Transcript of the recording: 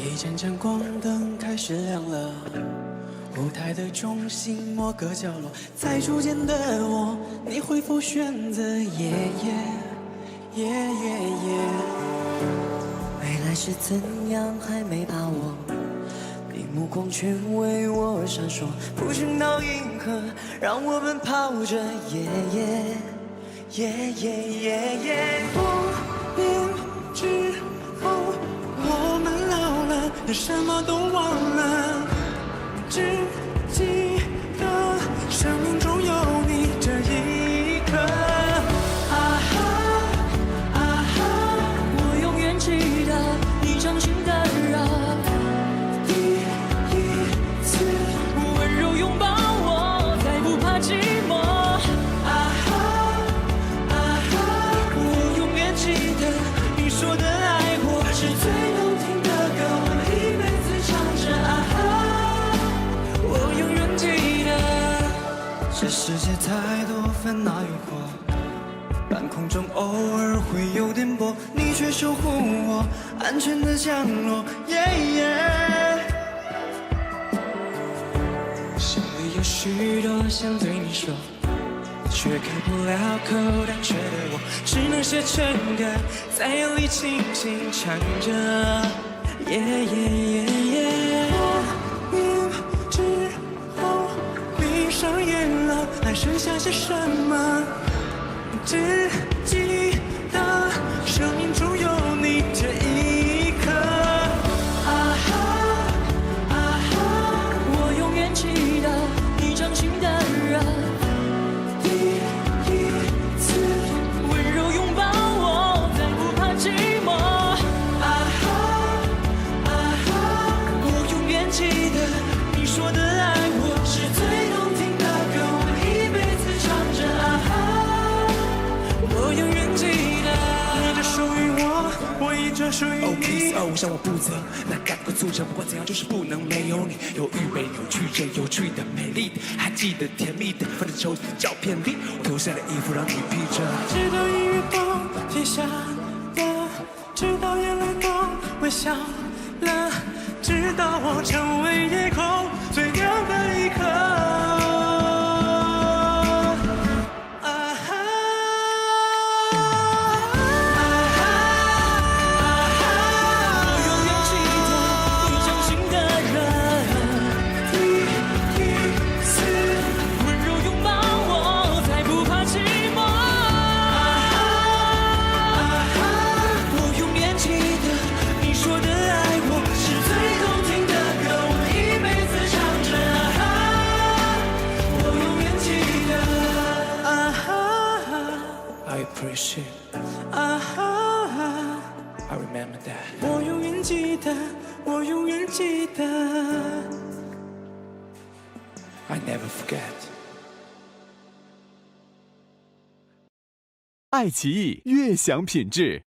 一盏盏光灯开始亮了，舞台的中心某个角落，在初见的我，你会否选择耶耶耶耶耶？未来是怎样还没把握，你目光却为我闪烁，铺成倒银河，让我们跑着耶耶耶耶耶耶。什么都忘了，只记得生命这世界太多烦恼诱惑，半空中偶尔会有颠簸，你却守护我安全的降落。耶耶。心里有许多想对你说，却开不了口，胆怯的我只能写成歌，在夜里轻轻唱着。耶耶耶是什么？只 OK，哦，向我负责，那赶快组成，不管怎样，就是不能没有你。有预备，有曲折，有趣的，美丽的，还记得甜蜜的，放在抽屉照片里，我脱下了衣服让你披着。直到音乐都停下了，直到眼泪都微笑了，直到我成为夜空最亮的 appreciate, 啊哈， I remember that. 我永远记得，我永远记得。 I never forget. 爱奇艺悦享品质。